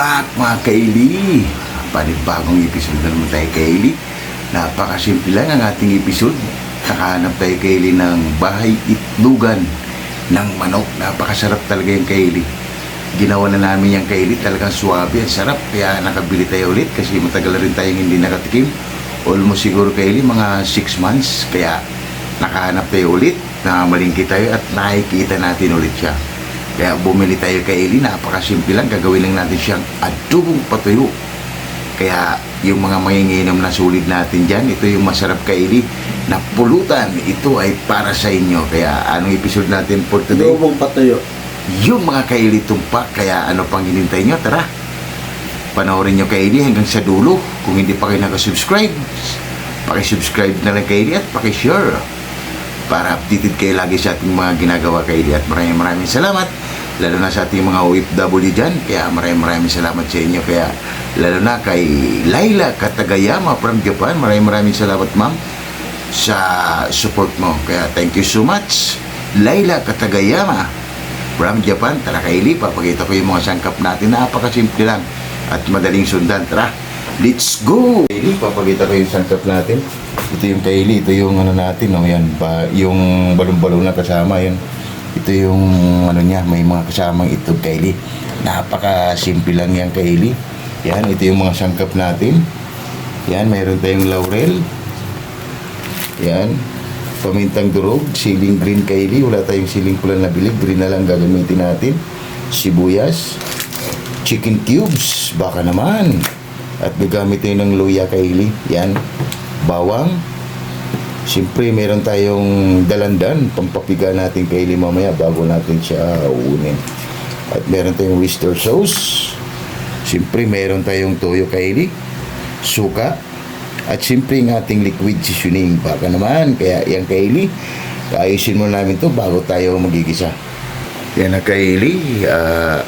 back mga kaili. Panibagong episode na naman tayo kaili. Napakasimple lang ang ating episode. Nakahanap tayo kaili ng bahay itlugan ng manok. Napakasarap talaga yung kaili. Ginawa na namin yung kaili. Talagang suwabe. Ang sarap. Kaya nakabili tayo ulit kasi matagal na rin tayong hindi nakatikim. Almost siguro kaili mga 6 months. Kaya nakahanap tayo ulit. Nakamalingki tayo at nakikita natin ulit siya. Kaya bumili tayo kay Eli, napakasimple lang, gagawin lang natin siyang adobong patuyo. Kaya yung mga manginginom na sulit natin dyan, ito yung masarap kay Eli na pulutan. Ito ay para sa inyo. Kaya anong episode natin for today? Lubong patuyo. Yung mga kaili tumpak, kaya ano pang hinintay nyo? Tara, panoorin nyo kay Eli hanggang sa dulo. Kung hindi pa kayo nakasubscribe, pakisubscribe na lang kay Eli at pakishare para updated kayo lagi sa ating mga ginagawa kay Eli at maraming maraming salamat lalo na sa ating mga OFW dyan. Kaya maraming maraming salamat sa inyo. Kaya lalo na kay Laila Katagayama from Japan maraming maraming salamat ma'am sa support mo. Kaya thank you so much Laila Katagayama from Japan. Tara kay Eli papakita ko yung mga sangkap natin. Napakasimple lang at madaling sundan. Tara let's go Eli papakita ko yung sangkap natin ito yung kaili, ito yung ano natin, no, yan, ba, yung balon-balon na kasama, yun. Ito yung ano niya, may mga kasamang itlog kaili. Napaka-simple lang yan kaili. Yan, ito yung mga sangkap natin. Yan, mayroon tayong laurel. Yan, pamintang durog, siling green kaili. Wala tayong siling pula na bilig, green na lang gagamitin natin. Sibuyas, chicken cubes, baka naman. At gagamit tayo ng luya kaili. Yan, bawang. Siyempre, meron tayong dalandan, pampapiga natin kay Eli mamaya bago natin siya uunin. At meron tayong oyster sauce. Siyempre, meron tayong toyo kay Eli, suka, at siyempre yung ating liquid seasoning. Baka naman, kaya yan kay Eli, ayusin mo namin to bago tayo magigisa. Yan na kay Eli, uh,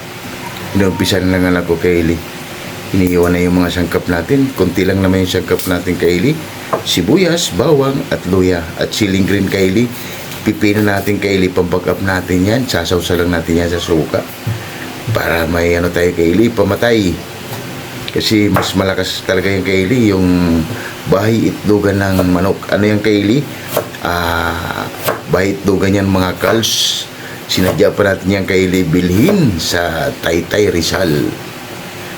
inumpisa na lang ako kay Eli. Iniiwan na yung mga sangkap natin. Kunti lang naman yung sangkap natin kaili. Sibuyas, bawang, at luya. At siling green kaili. Pipino natin kaili. Pambag up natin yan. Sasawsa lang natin yan sa suka. Para may ano tayo kaili. Pamatay. Kasi mas malakas talaga yung kaili. Yung bahay itlogan ng manok. Ano yung kaili? Ah, bahay itlogan yan mga kals. Sinadya pa natin yung kaili bilhin sa Taytay Rizal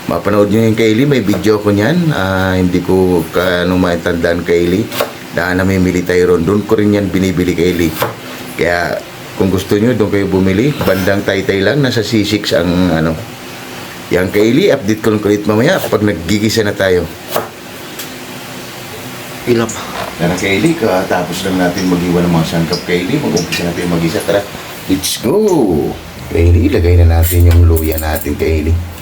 mapanood nyo yung Kaylee, may video ko niyan. Ah, hindi ko ka, ano maitandaan Kaylee na namimili tayo ron. Doon ko rin yan binibili Kaylee. Kaya kung gusto nyo, doon kayo bumili. Bandang taytay lang, nasa C6 ang ano. Yang Kaylee, update ko lang ulit mamaya pag naggigisa na tayo. Ilap. Tara Kaylee, katapos lang natin mag-iwan ng mga sangkap Kaylee. Mag-umpisa natin mag-isa. Tara, let's go! Kaylee, ilagay na natin yung luya natin Kaylee.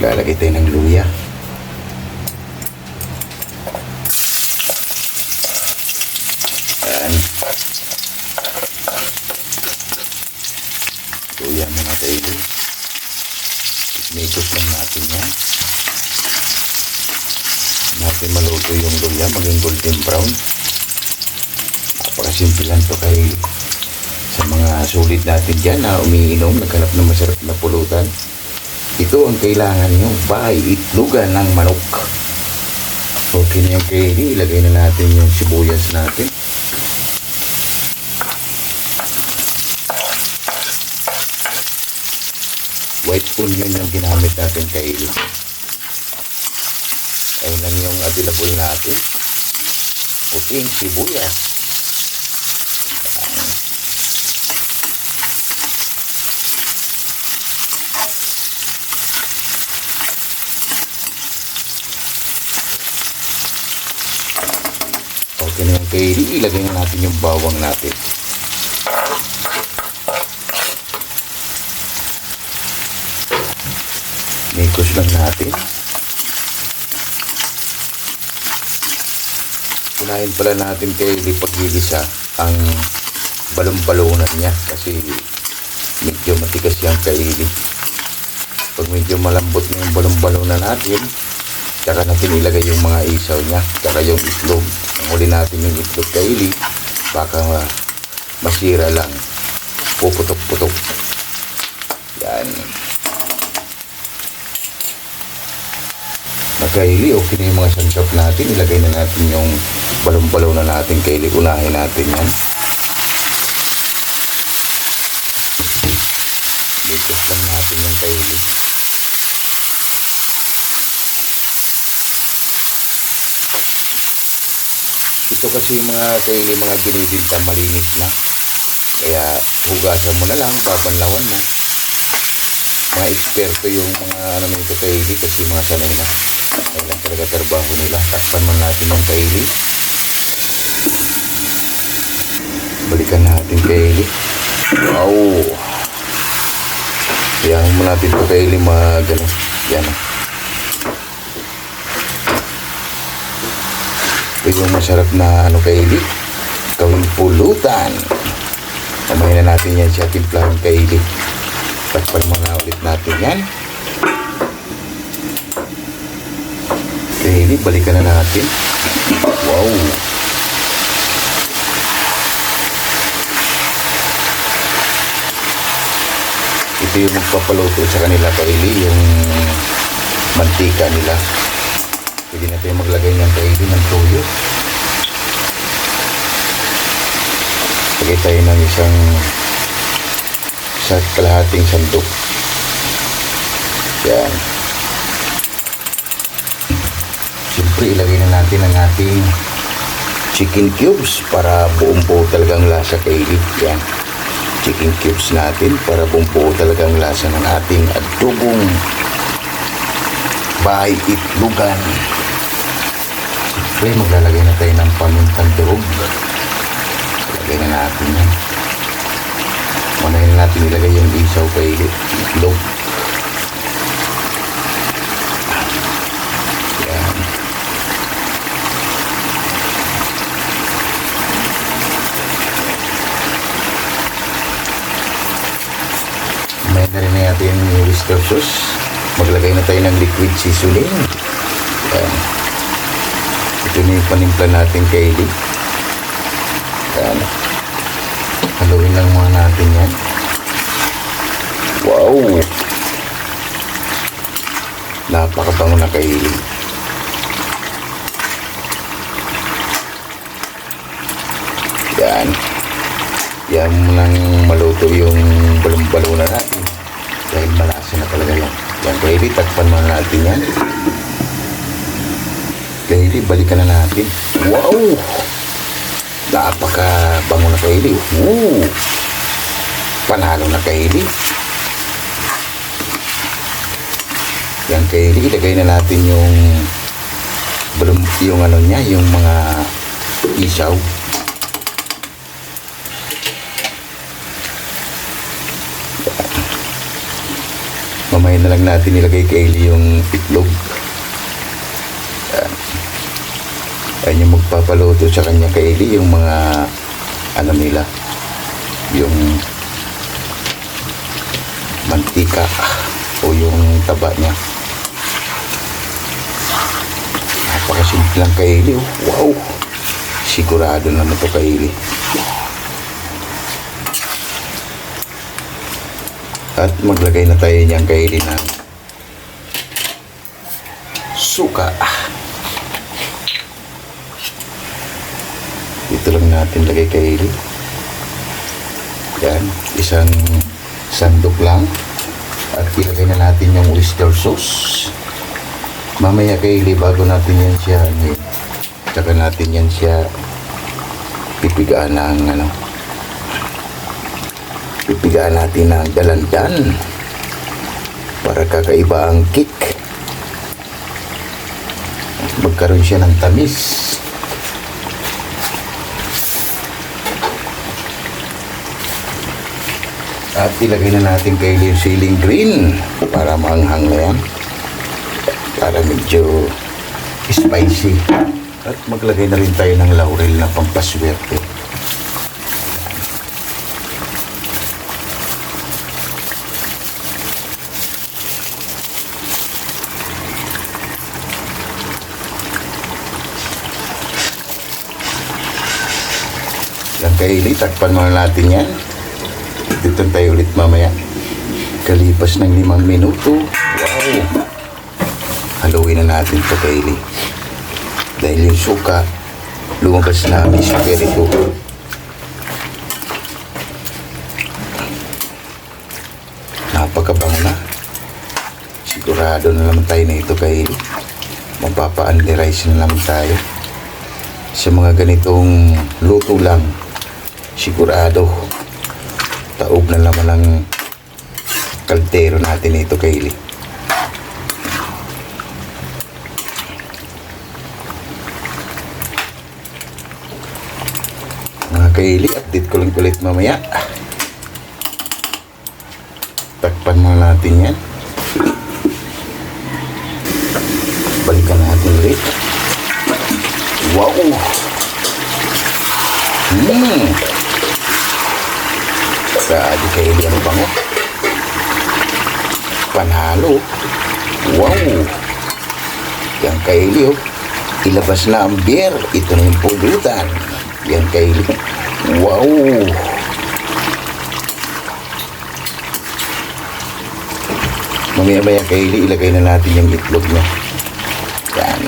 Lalagay tayo ng luya. Yan. Luya mga tayo. Ikot lang natin yan. Natin maluto yung luya, maging golden brown. Napakasimple lang to kay sa mga sulit natin dyan na umiinom, naghanap ng masarap na pulutan. Ito ang kailangan nyo, bahay, itlugan ng manok. Okay na yung kaili, ilagay na natin yung sibuyas natin. White onion yung ginamit natin kaili. Ayun lang yung available natin. Puting sibuyas. Kaili, ilagay na natin yung bawang natin. Mikos lang natin. Unahin pala natin kaili paggigisa ang balong-balunan niya kasi medyo matigas yung kaili. Pag medyo malambot na yung balong-balunan natin, Tsaka natin ilagay yung mga isaw niya. Tsaka yung itlog. Ang huli natin yung itlog kaili. Baka ma- masira lang. Puputok-putok. Yan. Nagkaili, okay na yung mga sangkap natin. Ilagay na natin yung balong-balaw na natin kaili. Unahin natin yan. Dito lang natin yung kaili. Ito kasi yung mga kaili, mga binibinta malinis na. Kaya hugasan mo na lang, babanlawan mo. Mga eksperto yung mga ano nito kaili kasi mga sanay na. Kailan talaga trabaho nila. Takpan mo natin yung kaili. Balikan natin kaili. Wow! Yan mo natin ito kaili mga ganun. Yan. Ito yung masarap na ano kaili. Gawing pulutan. Kamay na natin yan siya timplahan kaili. Takpan mo na ulit natin yan. Kaili, balikan na natin. Wow! Ito yung magpapaluto sa kanila kaili, yung mantika nila. Pwede na tayo maglagay ng kaili ng toyo. Lagay tayo ng isang sa kalahating sandok. Yan. Siyempre, ilagay na natin ang ating chicken cubes para buong buo talagang lasa kay Yan. Chicken cubes natin para buong buo talagang lasa ng ating adobong bahay itlugan. Siyempre, maglalagay na tayo ng pamintang durog. Ilagay na natin yan. Manayin natin ilagay yung isaw kay itlog. Yan. May na rin natin yung oyster sauce. Maglagay na tayo ng liquid seasoning. Yan. Ito na yung panimpla natin kay Lee. Yan. Haluin lang muna natin yan. Wow! Napakabango na kaili. Yan. Yan mo lang maluto yung balong-balo na natin. Dahil malasa na talaga yan. Yan kaili, takpan mo na natin yan. Kaili, balikan na natin. Wow! Napaka bango na kaili. Woo! Panalo na kaili. Yan kaili, ilagay na natin yung belum yung ano niya, yung mga isaw. Mamaya na lang natin ilagay kaili yung itlog. Yung magpapaluto sa kanya kay Eli, yung mga ano nila, yung mantika o yung taba niya. Napakasimple lang kay Eli. oh. Wow! Sigurado naman to kay Eli. At maglagay na tayo niyan kay Eli ng suka. Dito lang natin lagay kay Eli. Yan, isang sandok lang. At ilagay na natin yung oyster sauce. Mamaya kay Eli, bago natin yan siya, ano, tsaka natin yan siya pipigaan ng ano, pipigaan natin ng dalandan para kakaiba ang kick. Magkaroon siya ng tamis. At ilagay na natin kay yung ceiling green para maanghang na yan. Para medyo spicy. At maglagay na rin tayo ng laurel na pampaswerte. Lang kaili, takpan muna natin yan. Dito tayo ulit mamaya. Kalipas ng limang minuto. Wow! haluin na natin ito kaili. Dahil yung suka, lumabas na ang espiritu. Napakabango na. Sigurado na naman tayo na ito kaili. Mapapa-underize na naman tayo. Sa mga ganitong luto lang, sigurado taob na naman ang kaldero natin ito kaili. Mga kaili, update ko lang ulit mamaya. Takpan muna natin yan. Balikan natin ulit. Wow! Hmm! Grabe kaili ang bango. Panalo. Wow! Yan kaili oh. Ilabas na ang beer. Ito na yung pulutan. Yan kaili. Wow! Mamaya-maya kaili, ilagay na natin yung itlog niya. Yan.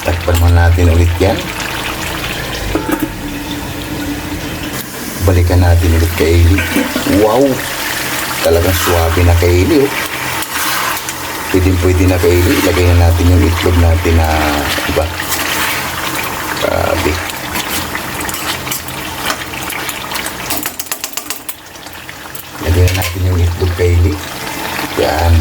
Takpan mo natin ulit yan. Balikan natin ulit kay Eli. Wow! Talagang suwabe na kay Eli, oh. Pwede pwede na kay Eli. Ilagay na natin yung itlog natin na iba. Grabe. Lagay na natin yung itlog kay Eli. Yan.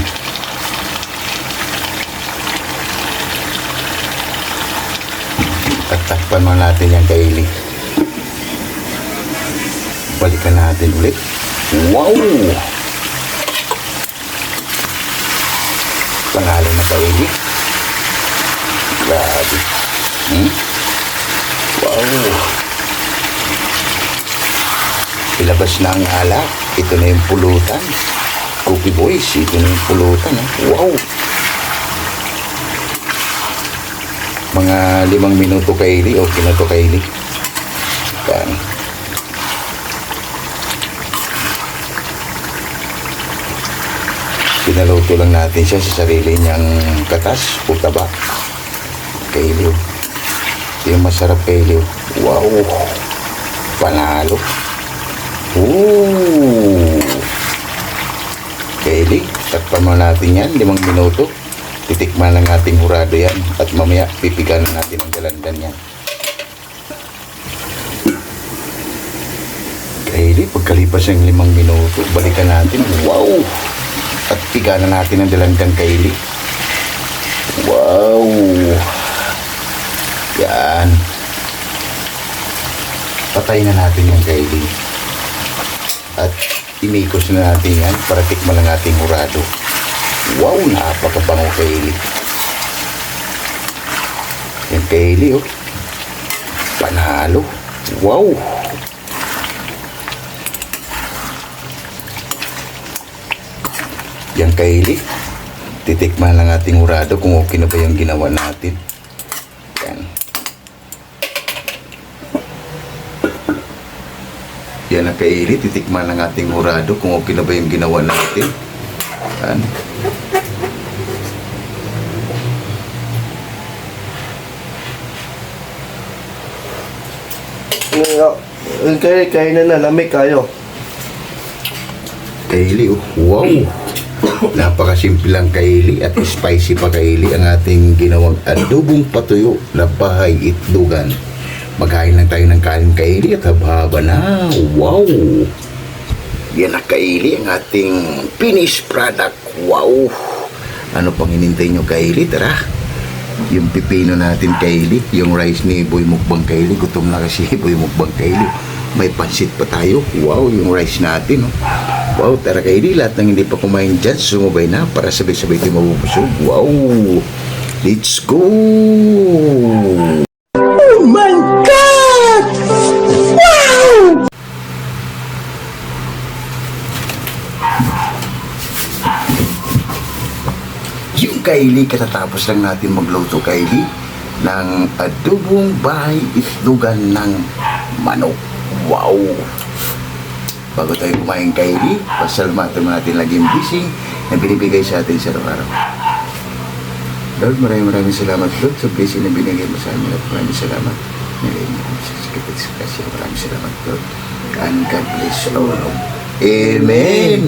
Tatakpan mo natin yan kay Eli. Balikan natin ulit. Wow! Panalo na Eli. Grabe. Hmm? Wow! Ilabas na ang alak. Ito na yung pulutan. Cookie Boys, ito na yung pulutan. ah. Wow! Mga limang minuto kay Eli. Okay na to kay Eli. Yan. Pinaluto lang natin siya sa sarili niyang katas o taba. Kailiw. Yung masarap kailiw. Wow! Panalo. Ooh! Kaili, takpan mo natin yan, limang minuto. Titikman lang ating hurado yan. At mamaya, pipigan na natin ang galandan yan. Kaili, pagkalipas ng limang minuto, balikan natin. Wow! At piga na natin ang dalandan kaili. Wow! Yan. Patay na natin yung kaili. At imikos na natin yan para tikman ang ating hurado. Wow! Napakabango kaili. Yan kaili oh. Panalo. Wow! Yan kaili. Titikman lang ating hurado kung okay na ba yung ginawa natin. Yan. Yan ang kaili. Titikman lang ating hurado kung okay na ba yung ginawa natin. Yan. Ngayon, kayo, kayo na nalamig kayo. Kaili, oh. wow! Napakasimple lang kaili at spicy pa kaili ang ating ginawang adobong patuyo na bahay itlugan. Magkain lang tayo ng kanin kaili at haba na. Wow! Yan na kaili ang ating finished product. Wow! Ano pang hinintay nyo kaili? Tara! Yung pipino natin kaili, yung rice ni Boy Mukbang kaili, gutom na kasi Boy Mukbang kaili. May pansit pa tayo. Wow, yung rice natin. Oh. Wow, tara kaili, lahat ng hindi pa kumain dyan, sumabay na para sabay-sabay tayo mabubusog. Wow! Let's go! Yung kaili, katatapos lang natin magluto kaili ng adobong bahay islugan ng manok. Wow! Bago tayo kumain kaili, pasalamatan mo natin laging bising na binibigay sa atin sa araw-araw. Lord, maraming maraming salamat, Lord, sa blessing na binigay mo sa amin at maraming salamat. Mo kami sa sakit at sa kasya. Maraming salamat, Lord. And God bless all. Amen!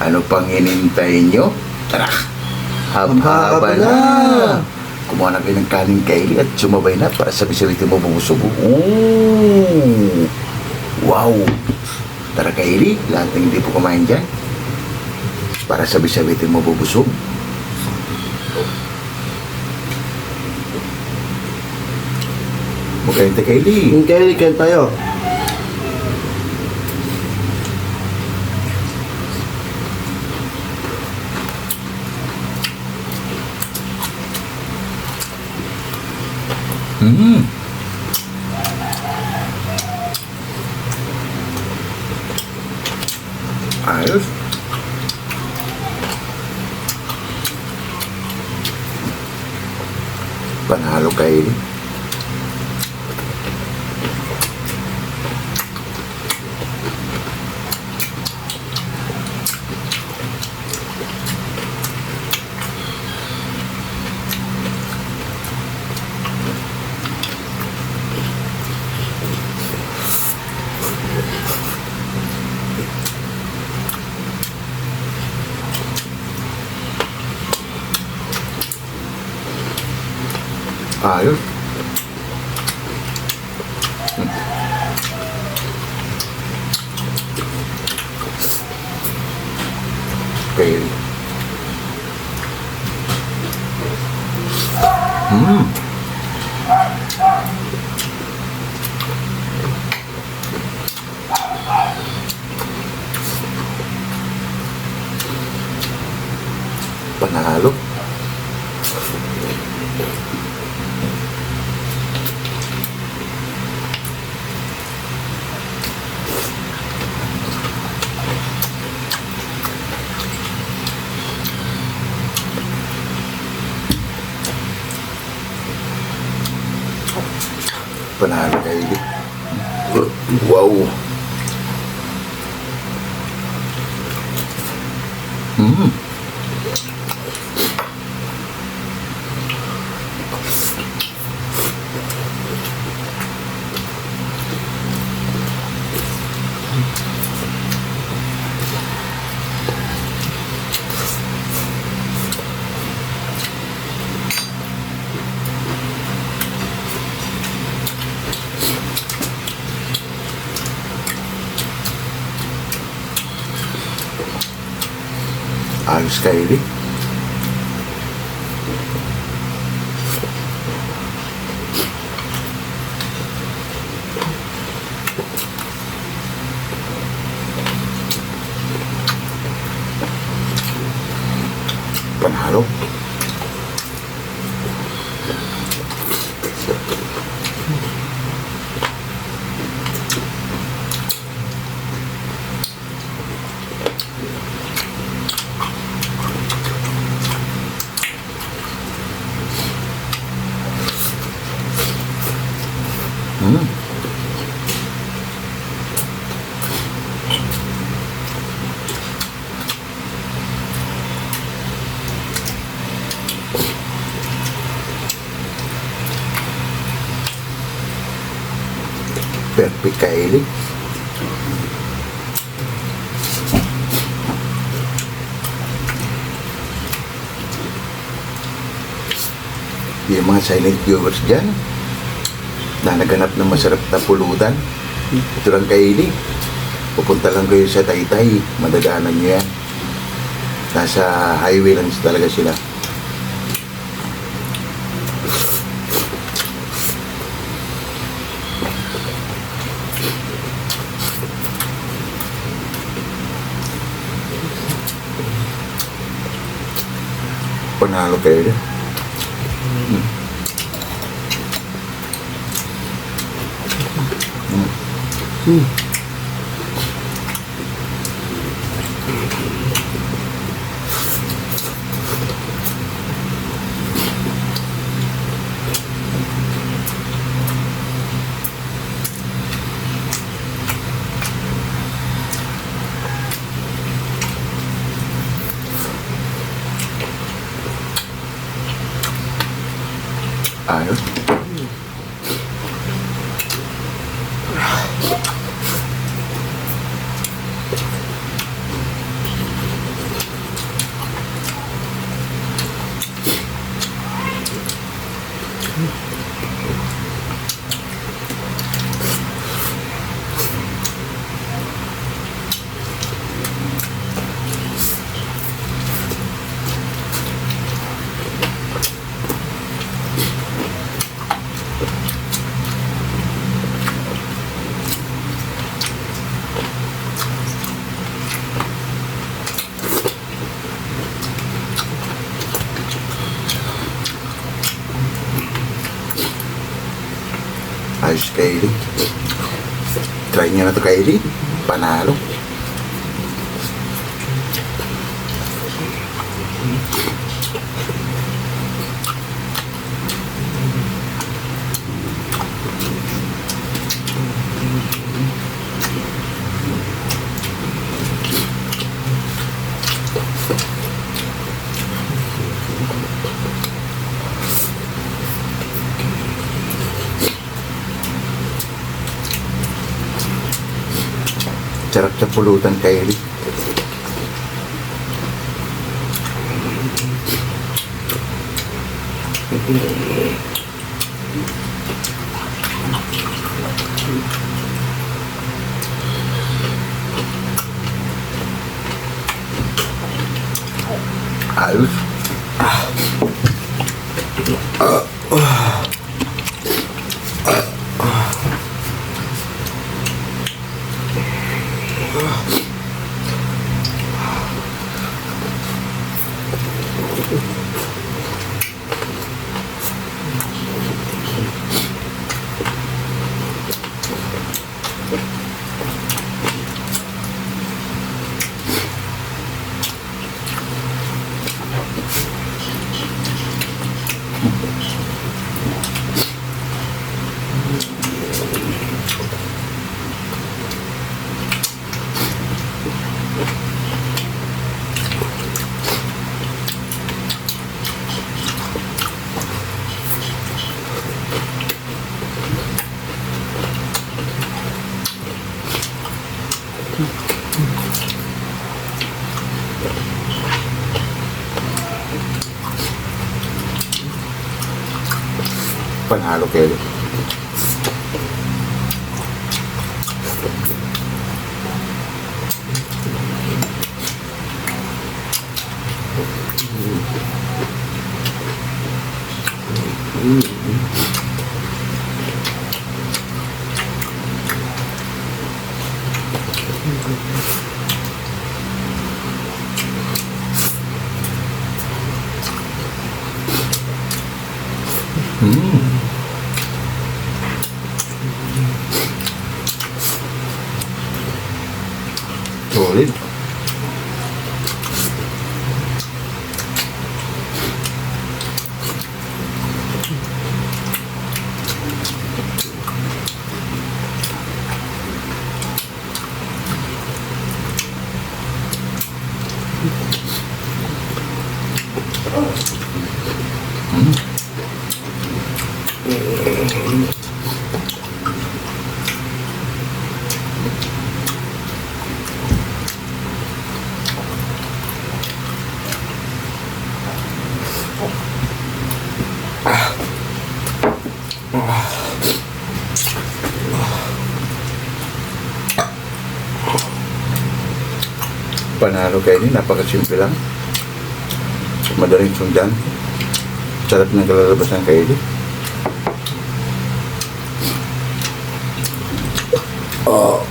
Ano pang hinintay nyo? Tara! Hab-haba na! Kumuha na kayo ng kanin kaili at sumabay na para sabi-sabitin mo bubusog. Oh! Wow! Tara kaili, lahat ng hindi po kumain dyan. Para sabi-sabitin mo bubusog. Mukhang tayo kaili. Yung kayo, kain tayo. Mm. Ayos. Panalo kayo. Ayos. Hmm. Kayo. Hmm. Panalo. Panalo kayo. Wow. Ayos rin. Panalo. Mm. Kaili. Yung mga silent viewers dyan, na naghanap ng masarap na pulutan. Ito lang kaili. Pupunta lang kayo sa Taytay, madadaanan nyo yan. Nasa highway lang talaga sila. panalo kayo dyan. Mm. Mm. Mm. Try nyo na to Kylie. Panalo. Sarap sa pulutan Kylie. Ayos. Panalo Kylie. Solid. Panalo Kylie. Napakasimple lang. Madaling sundan. Sarap ng kalalabas ng Kylie. Oh.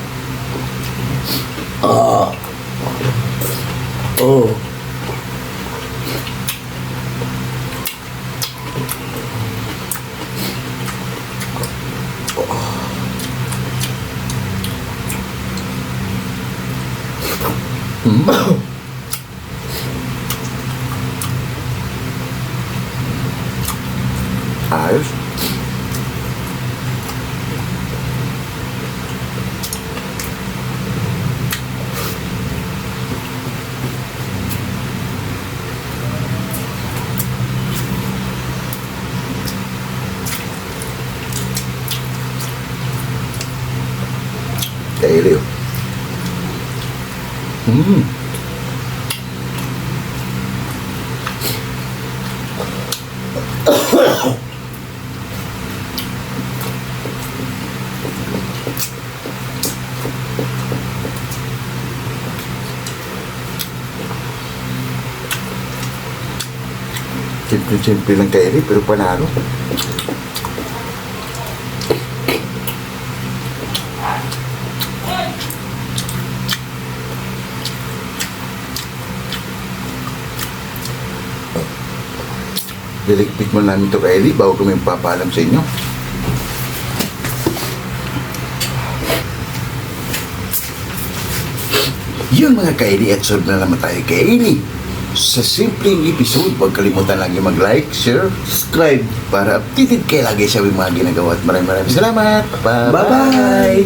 Ayos. Kaili, oh. Mm. Simple-simple lang kaili, pero panalo. Dilikpik mo namin ito kay Eli bago kami papaalam sa inyo. Yun mga kaili at sunod na naman tayo kay Eli. Sa simpleng episode, huwag kalimutan lagi mag-like, share, subscribe para updated kayo lagi sa aming mga ginagawa. At maraming maraming salamat. Bye-bye!